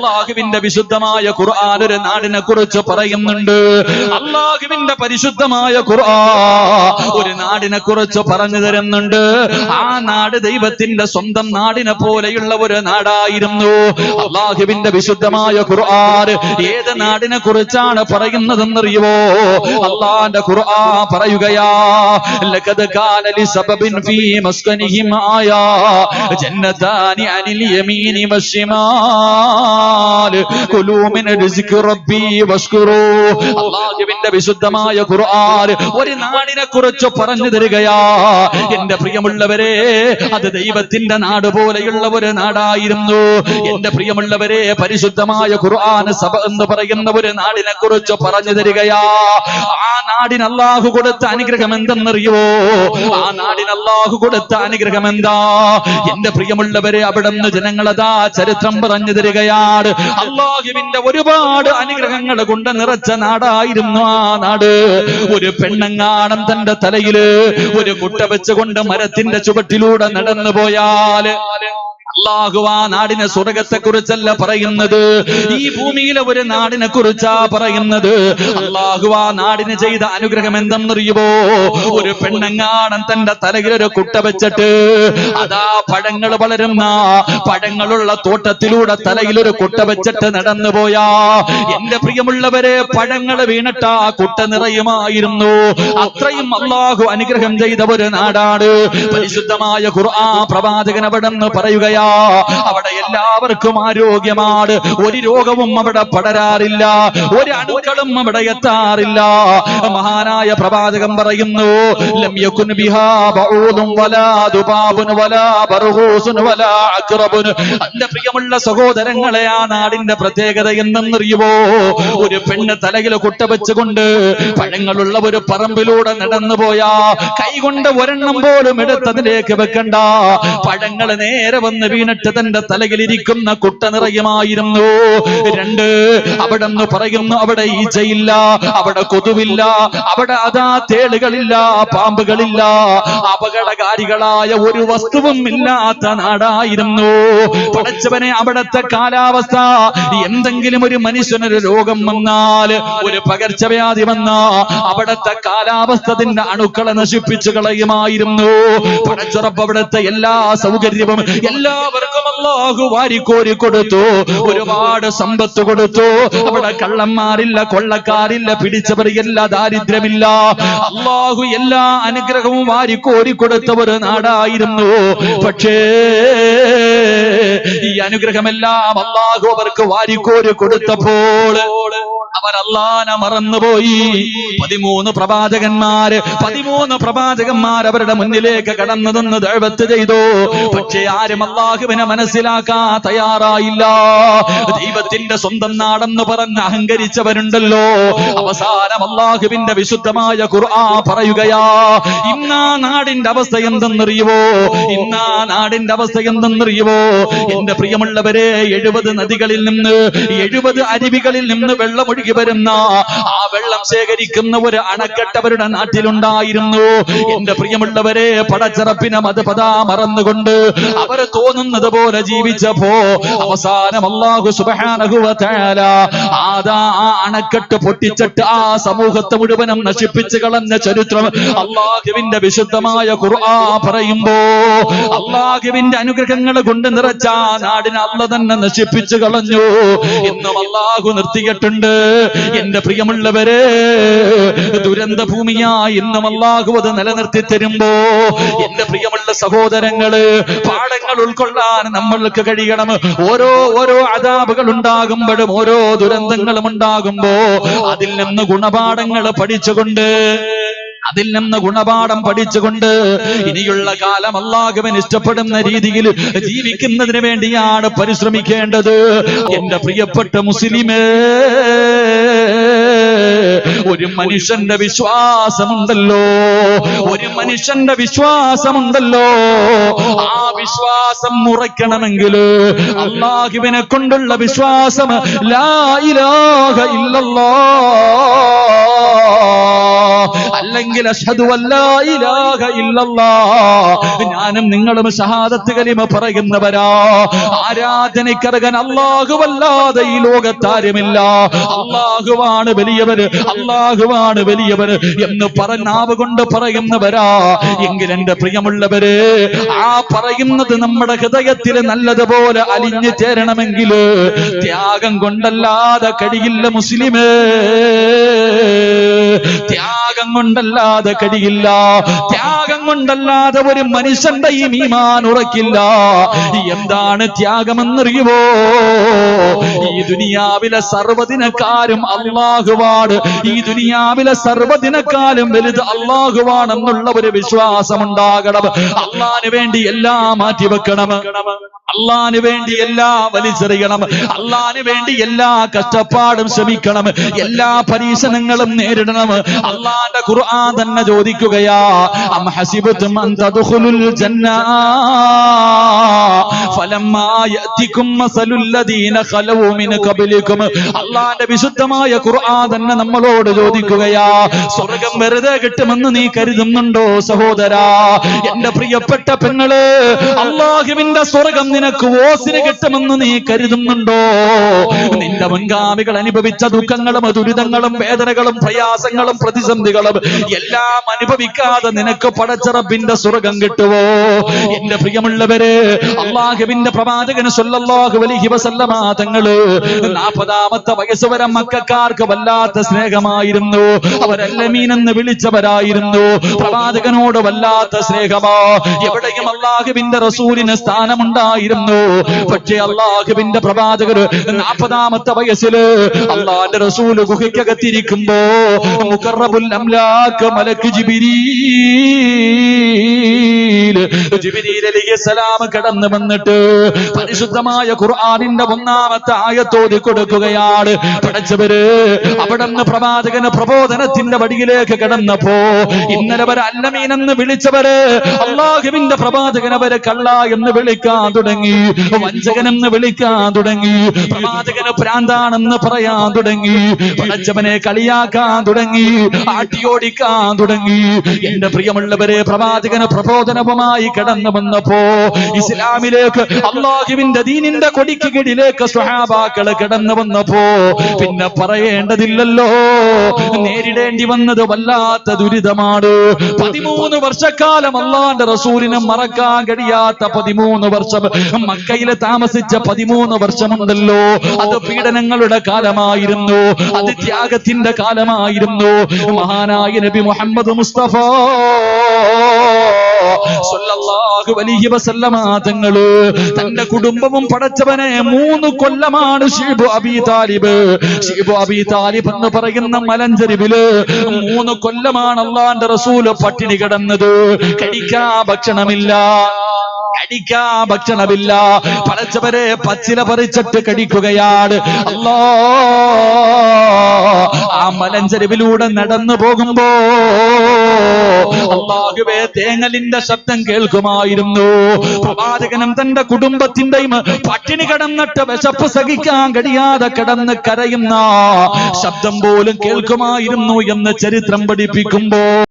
അള്ളാഹുവിന്റെ വിശുദ്ധമായ ഖുർആൻ ഒരു നാടിനെ കുറിച്ച് പറയുന്നുണ്ട്. അള്ളാഹുവിന്റെ പരിശുദ്ധമായ ഖുർആൻ ഒരു നാടിനെ കുറിച്ച് പറഞ്ഞു തരുന്നുണ്ട്. ആ നാട് ദൈവത്തിന്റെ സ്വന്തം നാടിനെ പോലെയുള്ള ഒരു നാടായിരുന്നു. അള്ളാഹുവിന്റെ വിശുദ്ധമായ ഖുർആൻ ഏത് നാടിനെ കുറിച്ചാണ് പറയുന്നതെന്നറിയുമോ അള്ളാന്റെ ഖുർആൻ പറയുകയാ കാന ലിസബബിൻ ഫീ ജന്നതാനി അനിൽ യമീനി വശിമാൽ വഷ്കുറൂ. അള്ളാഹുവിന്റെ വിശുദ്ധമായ ഖുർആൻ. ഒരു നാടിനെ കുറിച്ച് പറഞ്ഞു തരികയാ. എന്റെ പ്രിയമുള്ളവരെ അത് ദൈവത്തിന്റെ നാട് പോലെയുള്ള ഒരു നാടായിരുന്നു. എന്റെ പ്രിയമുള്ളവരെ പരിശുദ്ധമായ ഖുർആൻ സഭ എന്ന് പറയുന്ന ഒരു നാടിനെ കുറിച്ച് പറഞ്ഞു തരികയാ. ആ നാടിന് അള്ളാഹു കൊടുത്ത അനുഗ്രഹം എന്തെന്നറിയോ? ആ നാടിന് അള്ളാഹു കൊടുത്ത അനുഗ്രഹം എന്താ? എന്റെ പ്രിയമുള്ളവരെ അവിടെ നിന്ന് ജനങ്ങളതാ ചരിത്രം പറഞ്ഞു തരികയാണ് അള്ളാഹുവിന്റെ ഒരുപാട് അനുഗ്രഹങ്ങൾ കൊണ്ട് നിറച്ച നാടായിരുന്നു ആ നാട്. ഒരു പെണ്ണങ്ങാണം തന്റെ തലയിൽ ഒരു കുട്ട വെച്ചുകൊണ്ട് മരത്തിന്റെ ചുവട്ടിലൂടെ നടന്നു പോയാൽ അള്ളാഹു ആ നാടിനെ സ്വർഗത്തെ കുറിച്ചല്ല പറയുന്നത്. ഈ ഭൂമിയിലെ ഒരു നാടിനെ കുറിച്ചാ പറയുന്നത്. അള്ളാഹു ആ നാടിന് ചെയ്ത അനുഗ്രഹം എന്തെന്നറിയുമോ ഒരു പെണ്ണങ്ങാടൻ തന്റെ തലയിൽ ഒരു കുട്ട വെച്ചിട്ട് അതാ പഴങ്ങൾ വളരുന്ന പഴങ്ങളുള്ള തോട്ടത്തിലൂടെ തലയിൽ ഒരു കുട്ട വെച്ചിട്ട് നടന്നു പോയാ. എന്റെ പ്രിയമുള്ളവരെ പഴങ്ങൾ വീണിട്ട് ആ കുട്ട നിറയുമായിരുന്നു. അത്രയും അള്ളാഹു അനുഗ്രഹം ചെയ്ത ഒരു നാടാണ്. പരിശുദ്ധമായ ഖുർആ പ്രവാചകൻ അവിടെ പറയുകയാ അവിടെ എല്ലാവർക്കും ആരോഗ്യമാണ്. ഒരു രോഗവും അവിടെ പടരാറില്ല. ഒരു അണുക്കളും അവിടെ എത്താറില്ല. മഹാനായ പ്രവാചകൻ പറയുന്നു പ്രിയമുള്ള സഹോദരങ്ങളെ ആ നാടിന്റെ പ്രത്യേകത എന്തെന്നറിയുമോ ഒരു പെണ്ണ് തലയിൽ കുട്ട വെച്ചുകൊണ്ട് പഴങ്ങളുള്ള ഒരു പറമ്പിലൂടെ നടന്നു പോയാ കൈകൊണ്ട് ഒരെണ്ണം പോലും എടുത്തതിലേക്ക് വെക്കണ്ട. പഴങ്ങൾ നേരെ വന്ന് വീണിട്ട് തന്റെ തലയിലിരിക്കുന്ന കുട്ട നിറയുമായിരുന്നു. രണ്ട് അവിടെ നിന്ന് പറയുന്നു അവിടെ ഈച്ചയില്ല അവിടെ കൊതുവില്ല അവിടെ അതാ തേളുകളില്ല പാമ്പുകളില്ല. അപകടകാരികളായ ഒരു വസ്തുവും ഇല്ലാത്ത നാടായിരുന്നു. പടച്ചവനെ അവിടത്തെ കാലാവസ്ഥ. എന്തെങ്കിലും ഒരു മനുഷ്യനൊരു രോഗം വന്നാൽ ഒരു പകർച്ചവ്യാധി വന്ന അവിടത്തെ കാലാവസ്ഥത്തിന്റെ അണുക്കളെ നശിപ്പിച്ചു കളയുമായിരുന്നു. പടച്ചുറപ്പ് അവിടുത്തെ എല്ലാ സൗകര്യവും എല്ലാവർക്കും അള്ളാഹു വാരിക്കോരി കൊടുത്തു. ഒരുപാട് സമ്പത്ത് കൊടുത്തു. അവിടെ കള്ളന്മാരില്ല കൊള്ളക്കാരില്ല പിടിച്ചവരില്ല ദാരിദ്ര്യമില്ല. അള്ളാഹു എല്ലാ അനുഗ്രഹവും വാരിക്കോരി കൊടുത്ത ഒരു നാടായിരുന്നു. പക്ഷേ ഈ അനുഗ്രഹമെല്ലാം അള്ളാഹു അവർക്ക് വാരിക്കോരി കൊടുത്തപ്പോൾ അവർ അള്ളാനെ മറന്നുപോയി. പതിമൂന്ന് പ്രവാചകന്മാര് പതിമൂന്ന് പ്രവാചകന്മാർ അവരുടെ മുന്നിലേക്ക് കടന്നു നിന്ന് ദൈവത്ത് ചെയ്തു. പക്ഷേ ആരും അള്ളാഹുവിനെ മനസ്സിലാക്കാൻ തയ്യാറായില്ല. ദൈവത്തിന്റെ സ്വന്തം നാടെന്ന് പറഞ്ഞ് അഹങ്കരിച്ചവരുണ്ടല്ലോ. അവസാനം അള്ളാഹുവിന്റെ വിശുദ്ധമായ ഖുർആ പറയുകയാ ഇന്നാ നാടിന്റെ അവസ്ഥ എന്തെന്നറിയുവോ? ഇന്നാ നാടിന്റെ അവസ്ഥ എന്തെന്നറിയുവോ? എന്റെ പ്രിയമുള്ളവരെ എഴുപത് നദികളിൽ നിന്ന് എഴുപത് അരുവികളിൽ നിന്ന് വെള്ളം ഒഴുകി വരുന്ന ആ വെള്ളം ശേഖരിക്കുന്ന ഒരു അണക്കെട്ടവരുടെ നാട്ടിലുണ്ടായിരുന്നു. എന്റെ പ്രിയമുള്ളവരെ പടച്ചറപ്പിനെ മതപതാ മറന്നുകൊണ്ട് അവർ തോന്നുന്നത് പോലെ ജീവിച്ചപ്പോ അവസാനം അള്ളാഹു സുബാനഹുവല ആദാ ആ അണക്കെട്ട് പൊട്ടിച്ചിട്ട് ആ സമൂഹത്തെ മുഴുവനും നശിപ്പിച്ചു കളഞ്ഞ ചരിത്രം അള്ളാഹുവിന്റെ വിശുദ്ധമായ ഖുർആ പറയുമ്പോ അള്ളാഹുവിന്റെ അനുഗ്രഹങ്ങൾ കൊണ്ട് നിറച്ച നാടിനെ അല്ല തന്നെ നശിപ്പിച്ചു കളഞ്ഞു. ഇന്നും അള്ളാഹു നിർത്തിയിട്ടുണ്ട്. എന്റെ പ്രിയമുള്ളവരെ ദുരന്ത ഭൂമിയായി ഇന്നും നിലനിർത്തി തരുമ്പോ എന്റെ പ്രിയമുള്ള സഹോദരങ്ങൾ പാഠങ്ങൾ ഉൾക്കൊള്ളാൻ നമ്മൾക്ക് കഴിയണം. ഓരോ ഓരോ അതാപുകൾ ഉണ്ടാകുമ്പോഴും ഓരോ ദുരന്തങ്ങളും ഉണ്ടാകുമ്പോ അതിൽ നിന്ന് ഗുണപാഠങ്ങൾ പഠിച്ചുകൊണ്ട് അതിൽ നിന്ന് ഗുണപാഠം പഠിച്ചുകൊണ്ട് ഇനിയുള്ള കാലം അള്ളാഹുവൻ ഇഷ്ടപ്പെടുന്ന രീതിയിൽ ജീവിക്കുന്നതിന് വേണ്ടിയാണ് പരിശ്രമിക്കേണ്ടത്. എന്റെ പ്രിയപ്പെട്ട മുസ്ലിമേ ഒരു മനുഷ്യന്റെ വിശ്വാസമുണ്ടല്ലോ. ഒരു മനുഷ്യന്റെ വിശ്വാസമുണ്ടല്ലോ. ആ വിശ്വാസം മുറയ്ക്കണമെങ്കിൽ അള്ളാഹുവിനെ കൊണ്ടുള്ള വിശ്വാസം ലാ ഇലാഹ ഇല്ലല്ലാ. ഇല്ലല്ലാ ഞാനും നിങ്ങളും ഷഹാദത്ത് കലിമ പറയുന്നവരാ. ആരാധനയ്ക്കറകൻ അല്ലാഹുവല്ലാതെ ഈ ലോകത്താരുമില്ല അള്ളാഹുവാണ് വലിയവര് അള്ളാഹുവാണ് വലിയവര് എന്ന് പറഞ്ഞാവ് കൊണ്ട് പറയുന്നവരാ. എങ്കിൽ എന്റെ പ്രിയമുള്ളവര് ആ പറയുന്നത് നമ്മുടെ ഹൃദയത്തിൽ നല്ലതുപോലെ അലിഞ്ഞു ചേരണമെങ്കിൽ ത്യാഗം കൊണ്ടല്ലാതെ കഴിയില്ല മുസ്ലിമേ. ത്യാഗം കൊണ്ടല്ലാതെ കഴിയില്ല ത്യാഗം കൊണ്ടല്ലാതെ ഒരു മനുഷ്യന്റെ ഈ മീമാൻ ഉറക്കില്ല. എന്താണ് ത്യാഗമെന്നറിയുമോ ഈ ദുനിയാവിലെ സർവദിനക്കാരും അള്ളാഹുവാണ് ഈ ദുനിയാവിലെ സർവദിനക്കാരും വലുത് അള്ളാഹുവാണെന്നുള്ള ഒരു വിശ്വാസം ഉണ്ടാകണം അള്ളാന് വേണ്ടി എല്ലാം മാറ്റിവെക്കണം. അള്ളാന് വേണ്ടി എല്ലാം വലിച്ചെറിയണം. അള്ളാന് വേണ്ടി എല്ലാ കഷ്ടപ്പാടും ശ്രമിക്കണം. എല്ലാ പരീക്ഷണങ്ങളും നേരിടണം. അള്ളാന്റെ ഖുർആൻ തന്നെ ചോദിക്കുകയാ അം അള്ളാന്റെ വിശുദ്ധമായ ഖുർആൻ തന്നെ നമ്മളോട് ചോദിക്കുകയാ സ്വർഗം വെറുതെ കിട്ടുമെന്ന് നീ കരുതുന്നുണ്ടോ സഹോദരാ? എന്റെ പ്രിയപ്പെട്ട പെങ്ങൾ അള്ളാഹുവിന്റെ സ്വർഗം നിനക്ക് ഓസിന് കിട്ടുമെന്ന് നീ കരുതുന്നുണ്ടോ? നിന്റെ മുൻഗാമികൾ അനുഭവിച്ച ദുഃഖങ്ങളും ദുരിതങ്ങളും വേദനകളും പ്രയാസങ്ങളും പ്രതിസന്ധികളും എല്ലാം അനുഭവിക്കാതെ നിനക്ക് പടച്ചറബിന്റെ സ്വർഗം കിട്ടുവോ? എന്റെ പ്രിയമുള്ളവര് അള്ളാഹുവിന്റെ പ്രവാചകന് സല്ലല്ലാഹു അലൈഹി വസല്ലമ തങ്ങൾ നാൽപ്പതാമത്തെ വയസ്സ് വരെ മക്കാർക്ക് വല്ലാത്ത സ്നേഹമായിരുന്നു. അവരല്ലമീൻ എന്ന് വിളിച്ചവരായിരുന്നു. പ്രവാചകനോട് വല്ലാത്ത സ്നേഹമാ. എവിടെയും അള്ളാഹുവിന്റെ റസൂലിന് സ്ഥാനമുണ്ടായിരുന്നു. പക്ഷേ അള്ളാഹുവിന്റെ പ്രവാചകർ നാൽപ്പതാമത്തെ വയസ്സിൽ അള്ളാന്റെ റസൂൽ ഗുഹയ്ക്കകത്തിരിക്കുമ്പോ മുഖറബുൽ അംലാക്ക് മലക്ക് ജിബിരീൽ ജിബിരീൽ അലൈഹിസ്സലാം കടന്നു വന്നിട്ട് പരിശുദ്ധമായ ഖുർആനിന്റെ ഒന്നാമത്തെ ആയത്തോതി കൊടുക്കുകയാണ്. പഠിച്ചവര് അവിടെ നിന്ന് പ്രവാചകന് പ്രബോധനത്തിന്റെ വടിയിലേക്ക് കടന്നപ്പോ ഇന്നലെ വരെ അല്ലമീനെന്ന് വിളിച്ചവര് അള്ളാഹുവിന്റെ പ്രവാചകൻ അവരെ കള്ള എന്ന് വിളിക്കാൻ തുടങ്ങി വഞ്ചകനെന്ന് വിളിക്കാൻ തുടങ്ങി പ്രവാചകന് പ്രാന്താണെന്ന് പറയാൻ തുടങ്ങി പടച്ചവനെ കളിയാക്കാൻ തുടങ്ങി ആട്ടിയോടിക്കാൻ തുടങ്ങി. എന്റെ പ്രിയമുള്ളവരെ പ്രവാചകന് പ്രബോധനവുമായി കടന്നു വന്നപ്പോ ഇസ്ലാമിലേക്ക് അള്ളാഹുവിന്റെ ദീനിന്റെ കൊടിക്ക് കിടിലേക്ക് സ്വഹാബാക്കൾ കടന്നു വന്നപ്പോ പിന്നെ പറയേണ്ടതില്ലല്ലോ. നേരിടേണ്ടി വന്നത് വല്ലാത്ത ദുരിതമാണ്. പതിമൂന്ന് വർഷക്കാലം അള്ളാന്റെ റസൂലിനെ മറക്കാൻ കഴിയാത്ത പതിമൂന്ന് വർഷം. മക്കയിൽ താമസിച്ച പതിമൂന്ന് വർഷമുണ്ടല്ലോ. അത് പീഡനങ്ങളുടെ കാലമായിരുന്നു. അത് ത്യാഗത്തിന്റെ കാലമായിരുന്നു. മഹാനായ നബി മുഹമ്മദ് മുസ്തഫ സല്ലല്ലാഹു അലൈഹി വസല്ലമ തന്റെ കുടുംബവും പടച്ചവനെ മൂന്ന് കൊല്ലമാണ് Shib Abi Talib. Shib Abi Talib എന്ന് പറയുന്ന മലഞ്ചെരിവിൽ മൂന്ന് കൊല്ലമാണ് അള്ളാന്റെ റസൂൽ പട്ടിണി കിടന്നത്. കഴിക്കാ ഭക്ഷണമില്ല. കടിക്കാ ഭക്ഷണമില്ല. പടച്ചവരെ പച്ചില പറിച്ചിട്ട് കടിക്കുകയാണ്. അല്ലോ ആ മലഞ്ചെരുവിലൂടെ നടന്നു പോകുമ്പോ അള്ളാഹുവേ തേങ്ങലിന്റെ ശബ്ദം കേൾക്കുമായിരുന്നു. പ്രവാചകനും തന്റെ കുടുംബത്തിന്റെയും പട്ടിണി കിടന്നിട്ട് വിശപ്പ് സഹിക്കാൻ കഴിയാതെ കിടന്ന് കരയുന്ന ശബ്ദം പോലും കേൾക്കുമായിരുന്നു എന്ന് ചരിത്രം പഠിപ്പിക്കുമ്പോ.